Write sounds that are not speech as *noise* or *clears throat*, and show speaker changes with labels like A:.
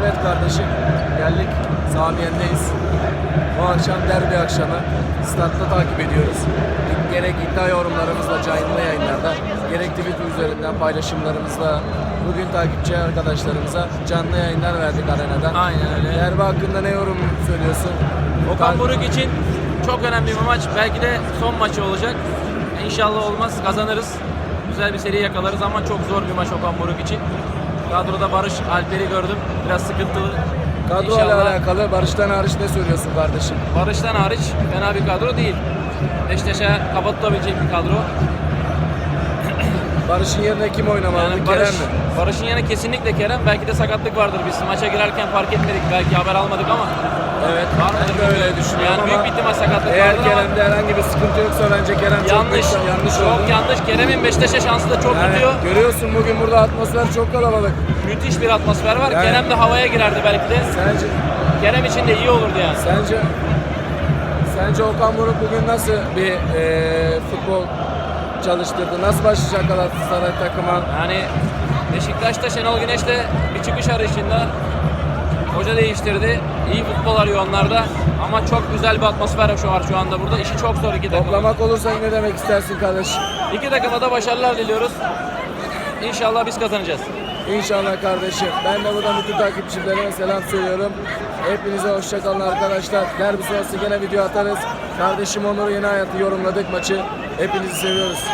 A: Evet kardeşim, geldik Samiyen'deyiz. Bu akşam derbi akşamı. Statta takip ediyoruz. Gerek iddia yorumlarımızla, canlı yayınlarda, gerek Twitter üzerinden paylaşımlarımızla bugün takipçi arkadaşlarımıza canlı yayınlar verdik arenadan.
B: Aynen öyle.
A: Derbi hakkında ne yorum söylüyorsun?
B: Okan Buruk için çok önemli bir maç. Belki de son maçı olacak. İnşallah olmaz kazanırız. Güzel bir seri yakalarız ama çok zor bir maç Okan Buruk için. Kadroda Barış Alper'i gördüm. Biraz sıkıntılı.
A: Kadroyla
B: İnşallah
A: alakalı Barış'tan hariç ne söylüyorsun kardeşim?
B: Barış'tan hariç fena bir kadro değil. Beşiktaş'a kafa tutabilecek bir kadro. *clears throat*
A: Barış'ın yerine kim oynamalı?
B: Yani
A: Kerem
B: Barış,
A: mi?
B: Barış'ın yerine kesinlikle Kerem. Belki de sakatlık vardır. Biz maça girerken fark etmedik. Belki haber almadık ama
A: Evet,
B: Var mıdır
A: ben de
B: bilmiyorum.
A: öyle düşünüyorum
B: Yani büyük bir ihtimal sakatlık
A: eğer
B: vardır ama-
A: Kerem'de herhangi bir sıkıntı yoksa bence Kerem çok
B: yanlış.
A: büyük- yanlış
B: çok
A: oldu.
B: yanlış. Kerem'in Beşiktaş'a şansı da çok
A: Yani
B: gidiyor.
A: görüyorsun bugün burada atmosfer çok kalabalık.
B: Müthiş bir atmosfer var.
A: Yani-
B: Kerem de havaya girerdi belki de.
A: Sence
B: Kerem için de iyi olurdu yani.
A: sence sence Okan Buruk bugün nasıl bir eee, futbol çalıştırdı? Nasıl başlayacak Galatasaray takıma?
B: Yani Beşiktaş'ta Şenol Güneş de bir çıkış arayışında hoca değiştirdi. İyi futbol arıyor onlarda. Ama çok güzel bir atmosfer şu var şu anda burada. İşi çok zor iki takım.
A: Toplamak olursa ne demek istersin kardeşim?
B: İki takıma da başarılar diliyoruz. İnşallah biz kazanacağız.
A: İnşallah kardeşim. Ben de buradan bütün takipçilerime selam söylüyorum. Hepinize hoşçakalın arkadaşlar. Derbi sonrası gene video atarız. Kardeşim Onur Yeni Hayat'ı yorumladık maçı. Hepinizi seviyoruz.